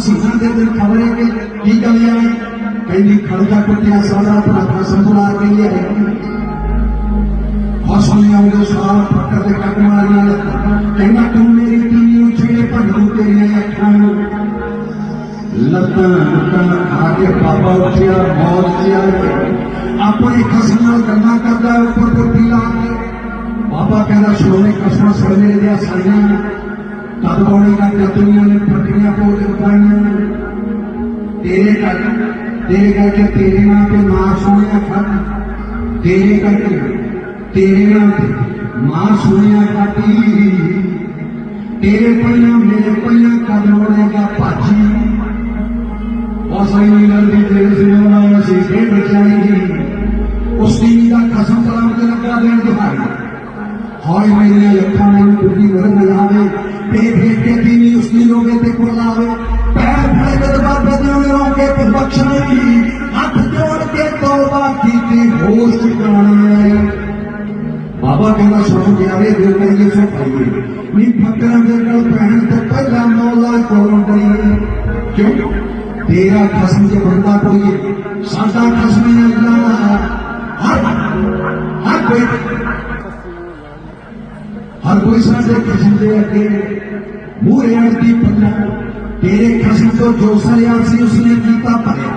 संसदेतील खबरे ठीक आली आहे त्यांनी खडकापट्टी असायला पण आपला संतुला केली आहे हॉस्पिटल सारा प्रकारचे कार्यक्रम आले तू तुम्ही टीव्ही उचलले पण होते लग्न लग्न आगे बाबाच्या मौतची आहे आपण एका कसना गणना करता उपरपट्टीला बाबा कहना सोने दिया सडलेल्या सैन्यानं तत्वणी त्या दुनियाने प्रक्रिया पोहोचवताना ਲੱਤਾਂ ਖਾ ਕੇ ਬਾਬਾ ਉੱਠਿਆ ਮੌਤ ਜਿਆ ਆਪਣੇ ਖਸਮ ਨਾਲ ਗੱਲਾਂ ਕਰਦਾ ਉੱਪਰ ਟੋਪੀ ਲਾ ਕੇ ਬਾਬਾ ਕਹਿੰਦਾ ਸੋਨੇ ਕਸਮਾਂ ਸੜਨੇ ਦੇ ਸਾਈਆਂ ਤਦ ਬੋਲੇ ਦਾ ਜਤਨੀਆਂ ਨੇ ਫਟੀਆਂ ਪੋ ਕੇ ਉਤਾਈਆਂ ਤੇਰੇ ਕਰ ਤੇਰੇ ਕਰਕੇ ਤੇਰੇ ਨਾਂ ਤੇ ਮਾਂ ਸੋਹਣਿਆ ਫਟ ਤੇਰੇ ਕਰਕੇ ਤੇਰੇ ਨਾਂ ਤੇ ਮਾਂ ਸੋਹਣਿਆ ਫਟੀ ਤੇਰੇ ਪਹਿਲਾਂ ਮੇਰੇ ਪਹਿਲਾਂ ਕਦਮੋੜੇਗਾ ਭਾਜੀ ਉਸ ਨਹੀਂ ਲੰਦੀ ਤੇਰੇ ਸਿਰੋਂ ਅਸੀਂ ਫੇਰ ਬਚਾਏਗੀ ਉਸ ਦੀ ਦਾ ਕਸਮ ਕਰਾਂ ਤੇ ਲੱਗਾ ਦੇਣ ਦਿਹਾਈ ਹਾਏ ਮੇਰੀਆਂ ਅੱਖਾਂ ਨੂੰ ਕੁੜੀ ਨਜ਼ਰ ਨਾ ਆਵੇ ਤੇ ਫੇਰ ਕੇ ਦੀਨੀ ਉਸ ਦੀ ਲੋਗੇ ਤੇ ਕੋਲ ਆਵੇ बाबा कहना शुरू किया रे दिल में ये सब आवाज़ सुरू द्यावे वेगवेगळ्यासाठी मी फक्त वेगळं पॅन फक्त रामनावला कोलंबरी क्यों? तेरा खसम के तो बंदा बनता ये सादा खसम हर हर कोई? हर कोई साढ़े खसम दे के वो यार रेणती पन्ना तेरे खसम तो जो यार सी उसने गीता पाया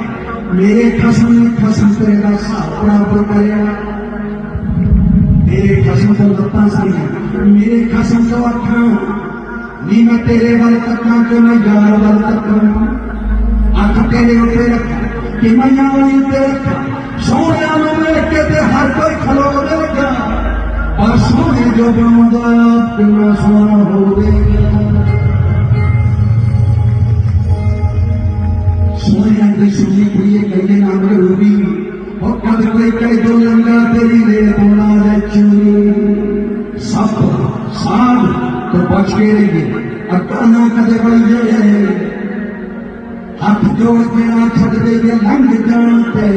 मेरे खसम खसम तेरा साथ बराबर करेगा। तेरे कसम को दत्ता सी मेरे कसम को अखा नी मैं तेरे वाल तका के मैं यार वाल तका अख तेरे उते रखा कि मैं यार वाली उते रखा सोने नु मैं के ते हर कोई खलो दे रखा और सोने जो बनदा अपना सोना हो दे सोने अंदर सुनी प्रिय कहने नाम के रूबी ಕೇಳಿದೆ ಅಪ್ಪನ ಪದಗಳಿಗೆ ಅಪ್ಪಿನ ಪದಗಳಿಗೆ ನಂಗೆ ಕಾಣುತ್ತೆ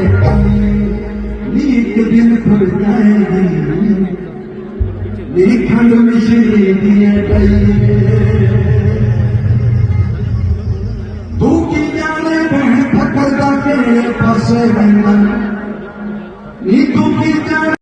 ನೀಕ್ಕೆ ದಿನ ಕೊಡ್ತಾ ಇದ್ದೀನಿ ನಿರೀಕ್ಷಣೆ ಮಿಶಿದೆಯ भूखी जाने बहन पकड़ के पास बंधन नी तू की जाने